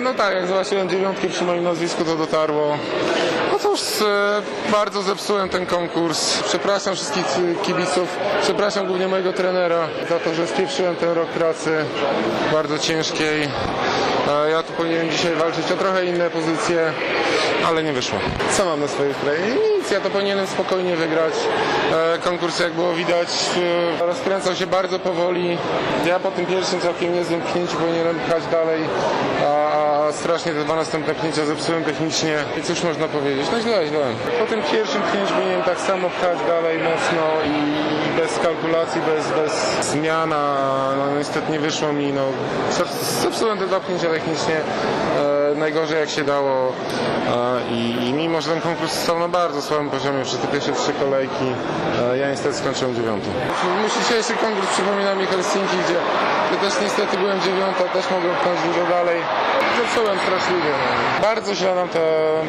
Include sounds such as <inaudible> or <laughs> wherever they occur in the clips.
No tak, jak zobaczyłem dziewiątkę przy moim nazwisku, to dotarło. No cóż, e, bardzo zepsułem ten konkurs. Przepraszam wszystkich kibiców, przepraszam głównie mojego trenera za to, że spieprzyłem ten rok pracy bardzo ciężkiej. E, Ja tu powinienem dzisiaj walczyć o trochę inne pozycje, ale nie wyszło. Co mam na swojej sprawie? Nic, ja to powinienem spokojnie wygrać. E, Konkurs, jak było widać, e, rozkręcał się bardzo powoli. Ja po tym pierwszym całkiem niezłym pchnięciu powinienem pchać dalej, a strasznie te dwa następne pchnięcia zepsułem technicznie. I cóż można powiedzieć? No źle, źle. Po tym pierwszym pchnięciu powinienem tak samo pchać dalej mocno i bez kalkulacji, bez, bez zmian, a no, niestety nie wyszło mi. No, zep- zepsułem te dwa pchnięcia technicznie. E, najgorzej jak się dało i, i mimo, że ten konkurs stał na bardzo słabym poziomie przez te pierwsze trzy kolejki, ja niestety skończyłem dziewiąty. Mój dzisiejszy konkurs przypomina mi Helsinki, gdzie, gdzie też niestety byłem dziewiąta, też mogłem pchnąć dużo dalej. Zepsułem straszliwie. No. Bardzo źle nam te,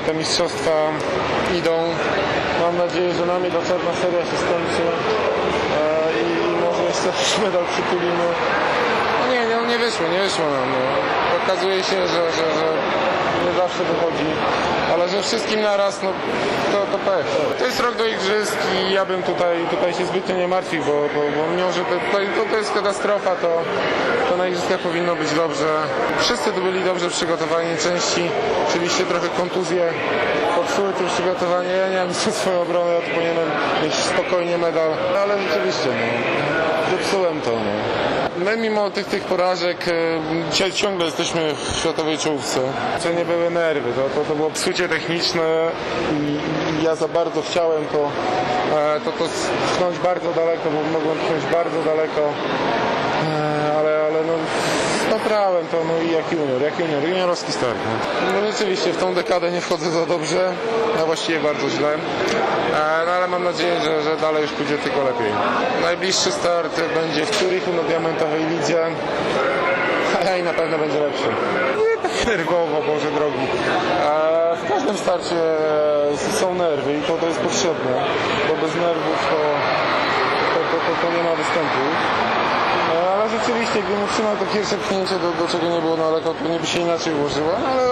te mistrzostwa idą. Mam nadzieję, że nami doczerna seria się skończy i, i może jeszcze medal przytulimy. No nie, nie, nie wyszło, nie wyszło nam. No. Okazuje się, że, że, że nie zawsze wychodzi, ale że wszystkim naraz, no to, to pech. To jest rok do igrzysk i ja bym tutaj, tutaj się zbytnio nie martwił, bo, bo, bo mimo, że to, to, to jest katastrofa, to, to na igrzyskach powinno być dobrze. Wszyscy tu byli dobrze przygotowani, części oczywiście trochę kontuzje popsuły to przygotowanie. Ja nie mam <laughs> swoją obronę, ja tu powinienem spokojnie medal, no, ale rzeczywiście, no, zepsułem to. No. My mimo tych, tych porażek e, dzisiaj ciągle jesteśmy w światowej czołówce. To nie były nerwy, to, to, to było psucie techniczne i, i ja za bardzo chciałem to, e, to, to pchnąć bardzo daleko, bo mogłem pchnąć bardzo daleko, e, ale, ale no Naprałem to, no i jak junior, jak junior, juniorowski start. No. no rzeczywiście w tą dekadę nie wchodzę za dobrze, a właściwie bardzo źle, e, mam nadzieję, że, że dalej już pójdzie tylko lepiej. Najbliższy start będzie w Zurichu na Diamentowej Lidze, a <laughs> i na pewno będzie lepszy. Nerwowo, Boże drogi. W każdym starcie e, są nerwy i to, to jest potrzebne, bo bez nerwów to, to, to, to nie ma występu. E, Ale rzeczywiście, gdybym utrzymał to pierwsze pchnięcie, do, do czego nie było daleko, to nie by się inaczej ułożyło. No, ale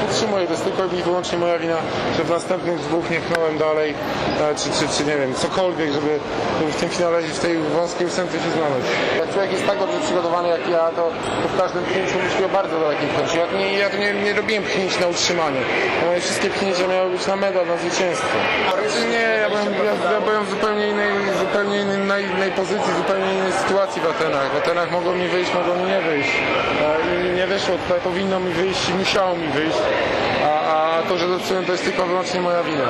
podtrzymuję, to jest tylko i wyłącznie moja wina, że w następnych dwóch nie pchnąłem dalej, e, czy, czy, czy nie wiem, cokolwiek, żeby, żeby w tym finale, w tej wąskiej ósemce się znaleźć. Jak człowiek jest tak dobrze przygotowany jak ja, to, to w każdym pchnięciu myśli o bardzo dalekim pchnięciu. Ja, nie, ja nie, nie robiłem pchnięć na utrzymanie. Moje wszystkie pchnięcia miały być na medal, na zwycięstwo. Nie, ja byłem, ja, ja byłem w zupełnie innej, zupełnie innej, innej pozycji, zupełnie innej sytuacji w Atenach. W Atenach mogło mi wyjść, mogło mi nie wyjść. I nie wyszło, tutaj powinno mi wyjść i musiało mi wyjść. A, a to, że zepsułem, to jest tylko wyłącznie moja wina.